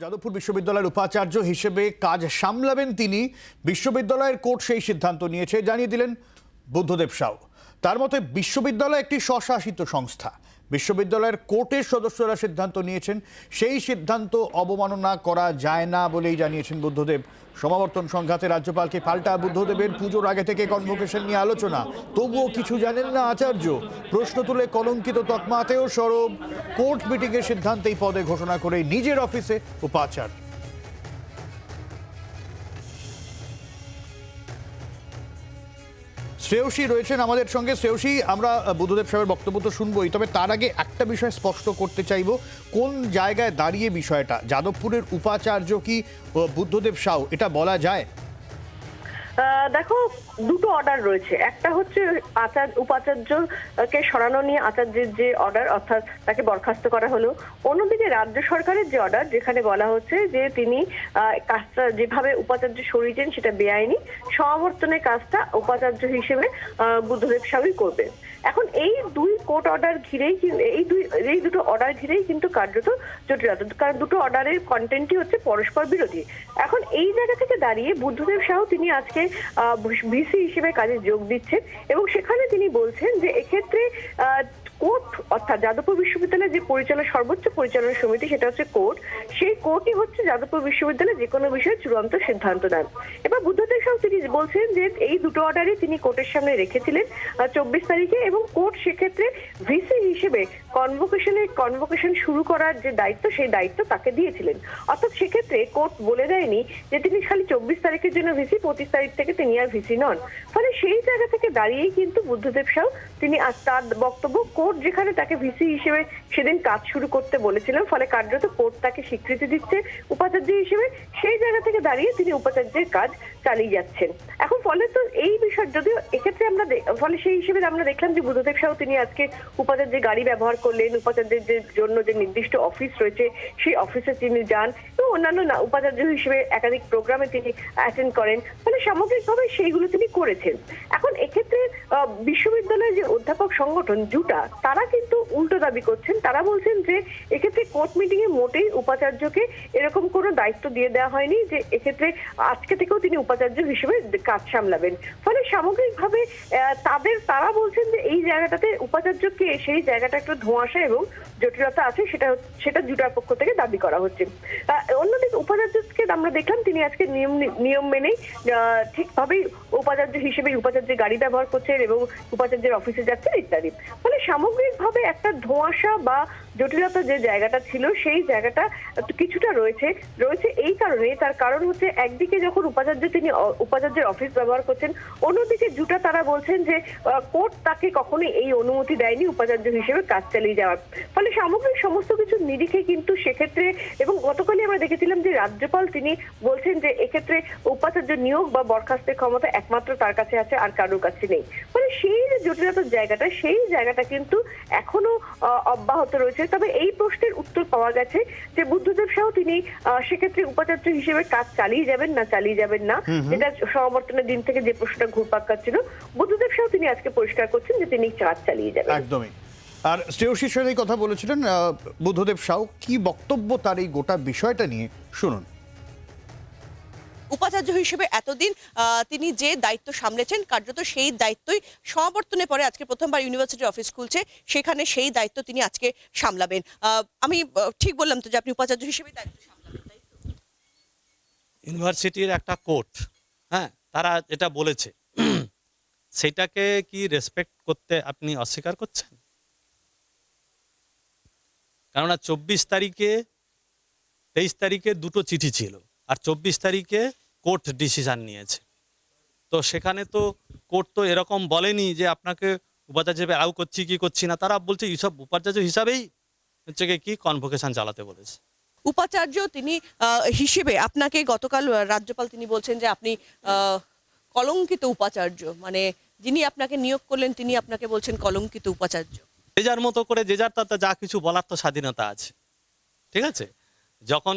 যাদবপুর বিশ্ববিদ্যালয়ের উপাচার্য হিসেবে কাজ সামলাবেন তিনি। বিশ্ববিদ্যালয়ের কোর্ট সেই সিদ্ধান্ত নিয়েছে, জানিয়ে দিলেন বুদ্ধদেব সাউ। তার মতে, বিশ্ববিদ্যালয় একটি স্বশাসিত সংস্থা। বিশ্ববিদ্যালয়ের কোর্টের সদস্যরা সিদ্ধান্ত নিয়েছেন, সেই সিদ্ধান্ত অবমাননা করা যায় না বলেই জানিয়েছেন বুদ্ধদেব। সমাবর্তন সংঘাতে রাজ্যপালকে পাল্টা বুদ্ধদেবের পুজোর আগে থেকে কনভোকেশন নিয়ে আলোচনা। তবুও কিছু জানেন না আচার্য। প্রশ্ন তুলে কলঙ্কিত তকমাতেও সরব। কোর্ট মিটিংয়ের সিদ্ধান্তেই পদে ঘোষণা করে নিজের অফিসে উপাচার্য শ্রেয়সী রয়েছেন আমাদের সঙ্গে। শ্রেয়সী, আমরা বুদ্ধদেব সাহেবের বক্তব্য তো শুনবোই, তবে তার আগে একটা বিষয় স্পষ্ট করতে চাইব। কোন জায়গায় দাঁড়িয়ে বিষয়টা? যাদবপুরের উপাচার্য কি বুদ্ধদেব সাউ, এটা বলা যায়? দেখো দুটো অর্ডার রয়েছে। একটা হচ্ছে আচার্য উপাচার্যকে সরানো নিয়ে আচার্যের যে অর্ডার অর্থাৎ তাকে বরখাস্ত করা হলো। অন্যদিকে রাজ্য সরকারের যে অর্ডার যেখানে বলা হচ্ছে যে তিনি কাজটা যেভাবে উপাচার্য সরিয়েছেন সেটা বেআইনি, সমাবর্তনের কাজটা উপাচার্য হিসেবে বুদ্ধদেব সাউই করবেন। এখন এই দুই কোর্ট অর্ডার ঘিরেই এই দুই, এই দুটো অর্ডার ঘিরেই কিন্তু কার্যত জটিলতা কারণ দুটো অর্ডারের কন্টেন্টই হচ্ছে পরস্পর বিরোধী। এখন এই জায়গা থেকে দাঁড়িয়ে বুদ্ধদেব সাহু, তিনি আজকে ভিসি হিসেবে কাজে যোগ দিচ্ছেন এবং সেখানে তিনি বলছেন যে এক্ষেত্রে কোর্ট, অর্থাৎ যাদবপুর বিশ্ববিদ্যালয়ের যে পরিচালনা, সর্বোচ্চ পরিচালনা সমিতি, সেটা হচ্ছে কোর্ট, সেই কোর্টই হচ্ছে যাদবপুর বিশ্ববিদ্যালয়ে যে কোনো বিষয়ে চূড়ান্ত সিদ্ধান্ত দেন। এবার বুদ্ধদেব সাহু তিনি বলছেন যে এই দুটো অর্ডারই তিনি কোর্টের সামনে রেখেছিলেন চব্বিশ তারিখে এবং কোর্ট সেক্ষেত্রে ভিসি হিসেবে কনভোকেশনের কনভোকেশন শুরু করার যে দায়িত্ব, সেই দায়িত্ব তাকে দিয়েছিলেন। অর্থাৎ সেক্ষেত্রে কোর্ট বলে দেয়নি যে তিনি খালি চব্বিশ তারিখের জন্য ভিসি, পঁচিশ তারিখ থেকে তিনি আর ভিসি নন। ফলে সেই জায়গা থেকে দাঁড়িয়েই কিন্তু বুদ্ধদেব সাউ তিনি তার বক্তব্য কোর্ট যেখানে তাকে ভিসি হিসেবে সেদিন কাজ শুরু করতে বলেছিলেন, ফলে কার্যত কোর্ট তাকে স্বীকৃতি দিচ্ছে উপাচার্য হিসেবে। সেই জায়গা থেকে দাঁড়িয়ে তিনি উপাচার্যের কাজ চালিয়ে যাচ্ছেন। এখন ফলে তো এই বিষয় যদিও এক্ষেত্রে আমরা ফলে সেই হিসেবে আমরা দেখলাম যে বুদ্ধদেব সাহু তিনি আজকে উপাচার্যের গাড়ি ব্যবহার করলেন, উপাচার্যের জন্য যে নির্দিষ্ট অফিস রয়েছে, সেই অফিসে তিনি যান। অন্যান্য উপাচার্য হিসেবে একাধিক প্রোগ্রামে তিনি অ্যাটেন্ড করেন। মানে সামগ্রিকভাবে সেইগুলো তিনি করেছেন। এখন এক্ষেত্রে বিশ্ববিদ্যালয়ের যে অধ্যাপক সংগঠন জুটা, তারা কিন্তু উল্টো দাবি করছেন। তারা বলছেন যে, এক্ষেত্রে কোর্ট মিটিং এ মোটেই উপাচার্যকে এরকম কোনো দায়িত্ব দিয়ে দেওয়া হয়নি যে, এক্ষেত্রে আজকে থেকেও তিনি উপাচার্য হিসেবে কাজ সামলাবেন। ফলে সামগ্রিকভাবে তাদের, তারা বলছেন যে, এই জায়গাটাতে উপাচার্যকে সেই জায়গাটা একটু ধোঁয়াশা এবং জটিলতা আছে, সেটা সেটা জুটার পক্ষ থেকে দাবি করা হচ্ছে। অন্যদিকে উপাচার্যকে আমরা দেখলাম, তিনি আজকে নিয়ম নিয়ম মেনেই ঠিকভাবেই উপাচার্য হিসেবে উপাচার্যের গাড়ি ব্যবহার করছেন এবং উপাচার্যের অফিসে যাচ্ছেন ইত্যাদি। ফলে সামগ্রিকভাবে একটা ধোঁয়াশা বা জটিলতা যে জায়গাটা ছিল, সেই জায়গাটা কিছুটা রয়েছে। রয়েছে এই কারণে, তার কারণ হচ্ছে একদিকে যখন উপাচার্য তিনি, উপাচার্যের অফিস ব্যবহার করছেন, অন্যদিকে জুটা তারা বলছেন যে কোর্ট তাকে কখনোই এই অনুমতি দেয়নি উপাচার্য হিসেবে কাজ চালিয়ে যাওয়ার। ফলে সামগ্রিক সমস্ত কিছু নিরিখে কিন্তু সেক্ষেত্রে, এবং গতকালই আমরা দেখেছিলাম যে রাজ্যপাল তিনি বলছেন যে, এক্ষেত্রে উপাচার্য নিয়োগ বা বরখাস্তের ক্ষমতা একমাত্র তার কাছে আছে আর কারোর কাছে নেই। সেই যে জটিলতার জায়গাটা সেই জায়গাটা কিন্তু এখনও অব্যাহত রয়েছে। তবে এই প্রশ্নের উত্তর পাওয়া গেছে যে বুদ্ধদেব সাহু তিনি সেক্ষেত্রে উপাচার্য হিসেবে কাজ চালিয়ে যাবেন না চালিয়ে যাবেন না? যেটা সমাবর্তনের দিন থেকে যে প্রশ্নটা ঘুরপাক খাচ্ছিল বুদ্ধদেব সাহু তিনি আজকে পরিষ্কার করছেন যে তিনি কাজ চালিয়ে যাবেন। একদমই। আর এই কথা বলেছিলেন আহ, বুদ্ধদেব সাউ কি বক্তব্য তার এই গোটা বিষয়টা নিয়ে? শুনুন। উপাচার্য হিসেবে এতদিন তিনি যে দায়িত্ব সামলেছেন, কার্যত সেই দায়িত্বই সমাবর্তনের পরে আজকে প্রথমবার ইউনিভার্সিটি অফিস খুলছে, সেখানে সেই দায়িত্ব তিনি আজকে সামলাবেন। আমি ঠিক বললাম তো যে আপনি উপাচার্য হিসেবে দায়িত্ব ইউনিভার্সিটির একটা কোর্ট হ্যাঁ তারা যেটা বলেছে। সেটাকে কি রেসপেক্ট করতে আপনি অস্বীকার করছেন? কেননা চব্বিশ তারিখে, তেইশ তারিখে দুটো চিঠি ছিল, আর চব্বিশ তারিখে কোর্ট ডিসিশন নিয়েছে। তো সেখানে তো কোর্ট তো এরকম বলেনি যে আপনাকে উপাচার্য হিসেবে অ্যালাউ করছি কি করছি না তারা বলছে এইসব উপাচার্য হিসাবেই হচ্ছে কি কনভোকেশন চালাতে বলেছে। উপাচার্য তিনি হিসেবে আপনাকে গতকাল রাজ্যপাল তিনি বলছেন যে আপনি কলঙ্কিত উপাচার্য মানে যিনি আপনাকে নিয়োগ করলেন তিনি আপনাকে বলছেন কলঙ্কিত উপাচার্য। যে যার মতো করে যে যার তার যা কিছু বলার তো স্বাধীনতা আছে। ঠিক আছে? যখন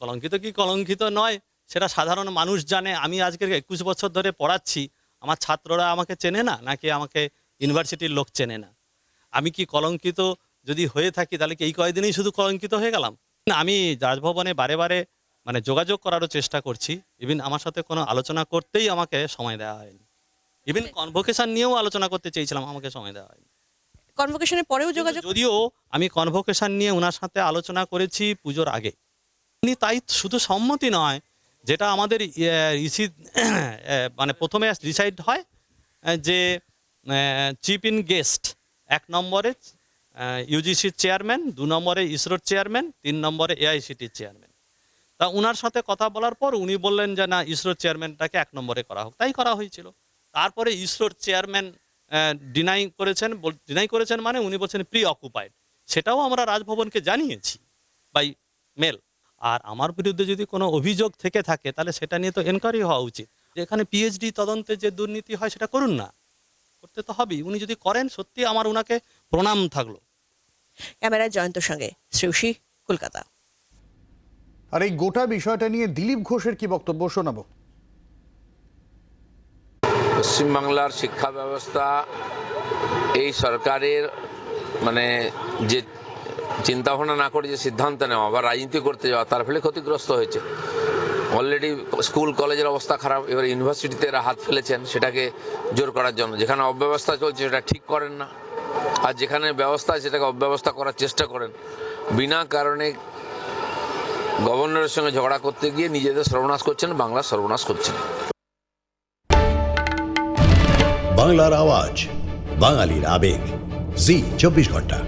কলঙ্কিত কি কলঙ্কিত নয় সেটা সাধারণ মানুষ জানে। আমি আজকে একুশ বছর ধরে পড়াচ্ছি। আমার ছাত্ররা আমাকে চেনে না নাকি আমাকে ইউনিভার্সিটির লোক চেনে না? আমি কি কলঙ্কিত? যদি হয়ে থাকি তাহলে কি এই কয়েকদিনেই শুধু কলঙ্কিত হয়ে গেলাম? না, আমি রাজভবনে বারে বারে মানে যোগাযোগ করারও চেষ্টা করছি। ইভিন আমার সাথে কোনো আলোচনা করতেই আমাকে সময় দেওয়া হয়নি। ইভিন কনভোকেশন নিয়েও আলোচনা করতে চেয়েছিলাম আমাকে সময় দেওয়া হয়নি। কনভোকেশনের পরেও যোগাযোগ যদিও আমি কনভোকেশন নিয়ে ওনার সাথে আলোচনা করেছি পুজোর আগে। উনি তাই শুধু সম্মতি নয় যেটা আমাদের ইসি মানে প্রথমে ডিসাইড হয় যে চিফ ইন গেস্ট এক নম্বরে ইউজিসির চেয়ারম্যান দু নম্বরে ইসরোর চেয়ারম্যান তিন নম্বরে এআইসিটির চেয়ারম্যান তা উনার সাথে কথা বলার পর উনি বললেন যে, না ইসরোর চেয়ারম্যানটাকে এক নম্বরে করা হোক। তাই করা হয়েছিল। তারপরে ইসরোর চেয়ারম্যান ডিনাই করেছেন ডিনাই করেছেন মানে উনি বলছেন প্রি অকুপাইড সেটাও আমরা রাজভবনকে জানিয়েছি বাই মেল আর আমার বিরুদ্ধে যদি কোনো অভিযোগ থেকে থাকে তাহলে সেটা নিয়ে তো এনকোয়ারি হওয়া উচিত। যে এখানে পিএইচডি তদন্তে যে দুর্নীতি হয় সেটা করুন না। করতে তো হবেই। উনি যদি করেন সত্যি আমার উনাকে প্রণাম থাকল। ক্যামেরায় জয়ন্তর সঙ্গে শ্রেয়সী কলকাতা। আর এই গোটা বিষয়টা নিয়ে দিলীপ ঘোষের কি বক্তব্য শোনাবো? পশ্চিমবাংলার শিক্ষা ব্যবস্থা এই সরকারের মানে যে চিন্তা ভাবনা না করে যে সিদ্ধান্ত নেওয়া বা রাজনীতি করতে যাওয়া, তার ফলে ক্ষতিগ্রস্ত হয়েছে। অলরেডি স্কুল কলেজের অবস্থা খারাপ, এবার ইউনিভার্সিটিতে এরা হাত ফেলেছেন, সেটাকে জোর করার জন্য। যেখানে অব্যবস্থা চলছে, সেটা ঠিক করেন না। আর যেখানে ব্যবস্থা আছে, সেটাকে অব্যবস্থা করার চেষ্টা করেন। বিনা কারণে গভর্নরের সঙ্গে ঝগড়া করতে গিয়ে নিজেদের সর্বনাশ করছেন বাংলা সর্বনাশ করছেন। বাংলার আওয়াজ, বাঙালির আবেগ। জি, চব্বিশ ঘণ্টা।